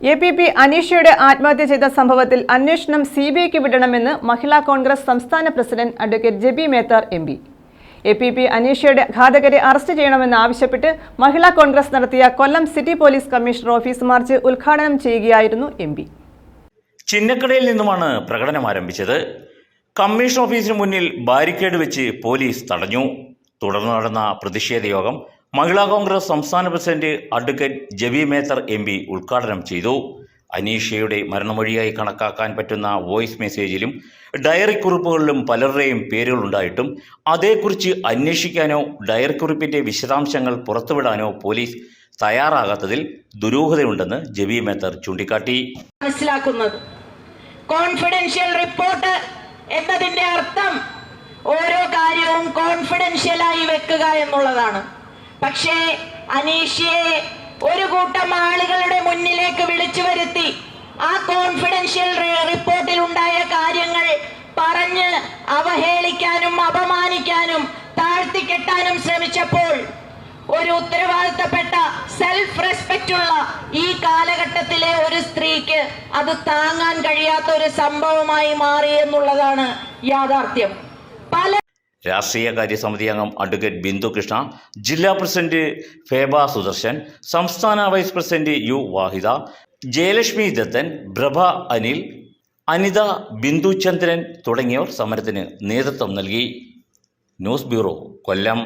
A P P അനീഷയുടെ ആത്മഹത്യ ചെയ്ത സംഭവത്തിൽ അന്വേഷണം സി ബി ഐക്ക് വിടണമെന്ന് മഹിളാ കോൺഗ്രസ് സംസ്ഥാന president advocate Jebi Mather M P. A P P അനീഷയുടെ ഘാതകരെ അറസ്റ്റ് ചെയ്യണമെന്ന് ആവശ്യപ്പെട്ട് മഹിളാ കോൺഗ്രസ് നടത്തിയ Kollam city police commissioner office march ഉദ്ഘാടനം ചെയ്യുകയായിരുന്നു എം പി. ചിന്നക്കടയിൽ നിന്നുമാണ് പ്രകടനം ആരംഭിച്ചത്. കമ്മീഷൻ ഓഫീസിന് മുന്നിൽ ബാരിക്കേഡ് വെച്ച് പോലീസ് തടഞ്ഞു. തുടർന്ന് നടന്ന പ്രതിഷേധ യോഗം മഹിളാ കോൺഗ്രസ് സംസ്ഥാന president advocate Jebi Mather M P ഉദ്ഘാടനം ചെയ്തു. അനീഷയുടെ മരണമൊഴിയായി കണക്കാക്കാൻ പറ്റുന്ന വോയിസ് മെസ്സേജിലും ഡയറി കുറിപ്പുകളിലും പലരുടെയും പേരുകളുണ്ടായിട്ടും അതേക്കുറിച്ച് അന്വേഷിക്കാനോ ഡയറി കുറിപ്പിന്റെ വിശദാംശങ്ങൾ പുറത്തുവിടാനോ പോലീസ് തയ്യാറാകാത്തതിൽ ദുരൂഹതയുണ്ടെന്ന് ജബി മേത്തർ ചൂണ്ടിക്കാട്ടി. മനസ്സിലാക്കുന്നത്. കോൺഫിഡൻഷ്യൽ റിപ്പോർട്ട് എന്നതിന്റെ അർത്ഥം ഓരോ കാര്യവും കോൺഫിഡൻഷ്യലായി വെക്കുക എന്നുള്ളതാണ്. പക്ഷേ അനീഷയെ ഒരു കൂട്ടം ആളുകളുടെ മുന്നിലേക്ക് വിളിച്ചു വരുത്തി ആ കോൺഫിഡൻഷ്യൽ റിപ്പോർട്ടിൽ ഉണ്ടായ കാര്യങ്ങൾ പറഞ്ഞ് അവഹേളിക്കാനും അപമാനിക്കാനും താഴ്ത്തിക്കെട്ടാനും ശ്രമിച്ചപ്പോൾ ഒരു ഉത്തരവാദിത്തപ്പെട്ട സെൽഫ് റെസ്പെക്റ്റ് ഉള്ള ഈ കാലഘട്ടത്തിലെ ഒരു സ്ത്രീക്ക് അത് താങ്ങാൻ കഴിയാത്ത ഒരു സംഭവമായി മാറി എന്നുള്ളതാണ് യാഥാർത്ഥ്യം. രാഷ്ട്രീയകാര്യ സമിതി അംഗം അഡ്വക്കേറ്റ് ബിന്ദു കൃഷ്ണ ജില്ലാ പ്രസിഡന്റ് ഫേബ സുദർശൻ സംസ്ഥാന vice president U Vahida Jayalakshmi Dathan Prabha Anil Anitha Bindu Chandran തുടങ്ങിയവർ സമരത്തിന് നേതൃത്വം നൽകി. News bureau Kollam.